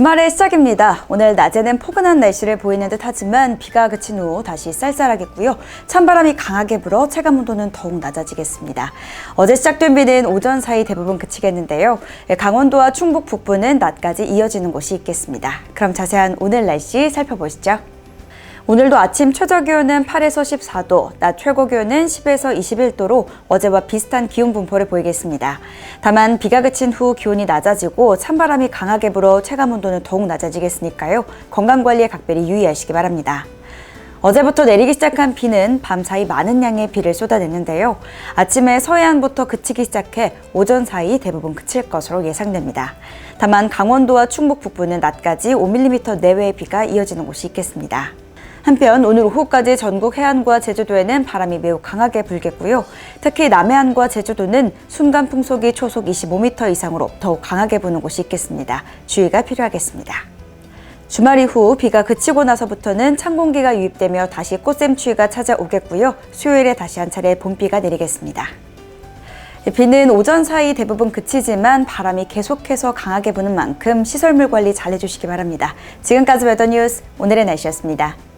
주말의 시작입니다. 오늘 낮에는 포근한 날씨를 보이는 듯 하지만 비가 그친 후 다시 쌀쌀하겠고요. 찬바람이 강하게 불어 체감 온도는 더욱 낮아지겠습니다. 어제 시작된 비는 오전 사이 대부분 그치겠는데요. 예, 강원도와 충북 북부는 낮까지 이어지는 곳이 있겠습니다. 그럼 자세한 오늘 날씨 살펴보시죠. 오늘도 아침 최저 기온은 8에서 14도, 낮 최고 기온은 10에서 21도로 어제와 비슷한 기온 분포를 보이겠습니다. 다만 비가 그친 후 기온이 낮아지고 찬바람이 강하게 불어 체감 온도는 더욱 낮아지겠으니까요. 건강 관리에 각별히 유의하시기 바랍니다. 어제부터 내리기 시작한 비는 밤사이 많은 양의 비를 쏟아냈는데요. 아침에 서해안부터 그치기 시작해 오전 사이 대부분 그칠 것으로 예상됩니다. 다만 강원도와 충북 북부는 낮까지 5mm 내외의 비가 이어지는 곳이 있겠습니다. 한편 오늘 오후까지 전국 해안과 제주도에는 바람이 매우 강하게 불겠고요. 특히 남해안과 제주도는 순간 풍속이 초속 25m 이상으로 더욱 강하게 부는 곳이 있겠습니다. 주의가 필요하겠습니다. 주말 이후 비가 그치고 나서부터는 찬 공기가 유입되며 다시 꽃샘추위가 찾아오겠고요. 수요일에 다시 한 차례 봄비가 내리겠습니다. 비는 오전 사이 대부분 그치지만 바람이 계속해서 강하게 부는 만큼 시설물 관리 잘 해주시기 바랍니다. 지금까지 웨더 뉴스 오늘의 날씨였습니다.